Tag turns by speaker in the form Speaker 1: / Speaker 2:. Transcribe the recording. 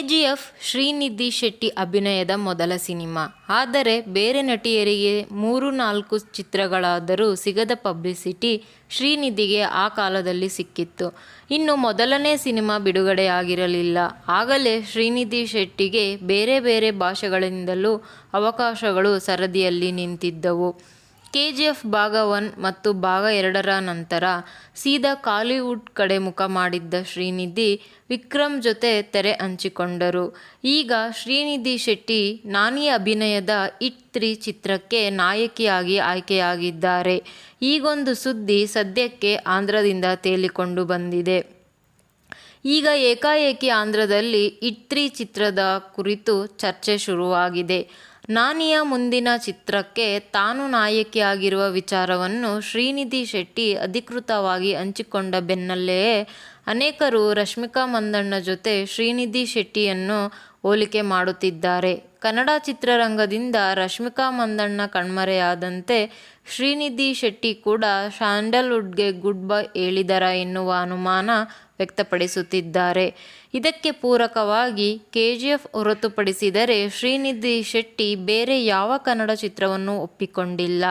Speaker 1: KGF Srinidhi Shetty ಅಭಿನಯದ ಮೊದಲ cinema. ಆದರೆ ಬೇರೆ ನಟಿಯರಿಗೆ ಮೂರು ನಾಲ್ಕು ಚಿತ್ರಗಳಾದರೂ ಸಿಗದ ಪಬ್ಲಿಸಿಟಿ ಶ್ರೀನಿಧಿಗೆ ಆ ಕಾಲದಲ್ಲಿ ಸಿಕ್ಕಿತ್ತು. ಇನ್ನು ಮೊದಲನೇ ಸಿನಿಮಾ ಬಿಡುಗಡೆಯಾಗಿರಲಿಲ್ಲ. ಆಗಲೇ ಶ್ರೀನಿಧಿ ಶೆಟ್ಟಿಗೆ ಬೇರೆ ಬೇರೆ ಭಾಷೆಗಳಿಂದಲೂ ಅವಕಾಶಗಳು ಸರದಿಯಲ್ಲಿ ನಿಂತಿದ್ದವು. ಕೆಜಿಎಫ್ ಭಾಗ ಒನ್ ಮತ್ತು ಭಾಗ ಎರಡರ ನಂತರ ಸೀದಾ ಕಾಲಿವುಡ್ ಕಡೆ ಮುಖ ಮಾಡಿದ್ದ ಶ್ರೀನಿಧಿ ವಿಕ್ರಮ್ ಜೊತೆ ತೆರೆ ಹಂಚಿಕೊಂಡರು. ಈಗ ಶ್ರೀನಿಧಿ ಶೆಟ್ಟಿ ನಾನಿ ಅಭಿನಯದ ಇಟ್ ತ್ರೀ ಚಿತ್ರಕ್ಕೆ ನಾಯಕಿಯಾಗಿ ಆಯ್ಕೆಯಾಗಿದ್ದಾರೆ. ಈಗೊಂದು ಸುದ್ದಿ ಸದ್ಯಕ್ಕೆ ಆಂಧ್ರದಿಂದ ತೇಲಿಕೊಂಡು ಬಂದಿದೆ. ಈಗ ಏಕಾಏಕಿ ಆಂಧ್ರದಲ್ಲಿ ಇಟ್ ತ್ರೀ ಚಿತ್ರದ ಕುರಿತು ಚರ್ಚೆ ಶುರುವಾಗಿದೆ. ನಾನಿಯ ಮುಂದಿನ ಚಿತ್ರಕ್ಕೆ ತಾನು ನಾಯಕಿಯಾಗಿರುವ ವಿಚಾರವನ್ನು ಶ್ರೀನಿಧಿ ಶೆಟ್ಟಿ ಅಧಿಕೃತವಾಗಿ ಹಂಚಿಕೊಂಡ ಬೆನ್ನಲ್ಲೇ ಅನೇಕರು ರಶ್ಮಿಕಾ ಮಂದಣ್ಣ ಜೊತೆ ಶ್ರೀನಿಧಿ ಶೆಟ್ಟಿಯನ್ನು ಹೋಲಿಕೆ ಮಾಡುತ್ತಿದ್ದಾರೆ. ಕನ್ನಡ ಚಿತ್ರರಂಗದಿಂದ ರಶ್ಮಿಕಾ ಮಂದಣ್ಣ ಕಣ್ಮರೆಯಾದಂತೆ ಶ್ರೀನಿಧಿ ಶೆಟ್ಟಿ ಕೂಡ ಸ್ಯಾಂಡಲ್ವುಡ್ಗೆ ಗುಡ್ ಬೈ ಹೇಳಿದರ ಎನ್ನುವ ಅನುಮಾನ ವ್ಯಕ್ತಪಡಿಸುತ್ತಿದ್ದಾರೆ. ಇದಕ್ಕೆ ಪೂರಕವಾಗಿ ಕೆ ಜಿ ಎಫ್ ಹೊರತುಪಡಿಸಿದರೆ ಶ್ರೀನಿಧಿ ಶೆಟ್ಟಿ ಬೇರೆ ಯಾವ ಕನ್ನಡ ಚಿತ್ರವನ್ನು ಒಪ್ಪಿಕೊಂಡಿಲ್ಲ.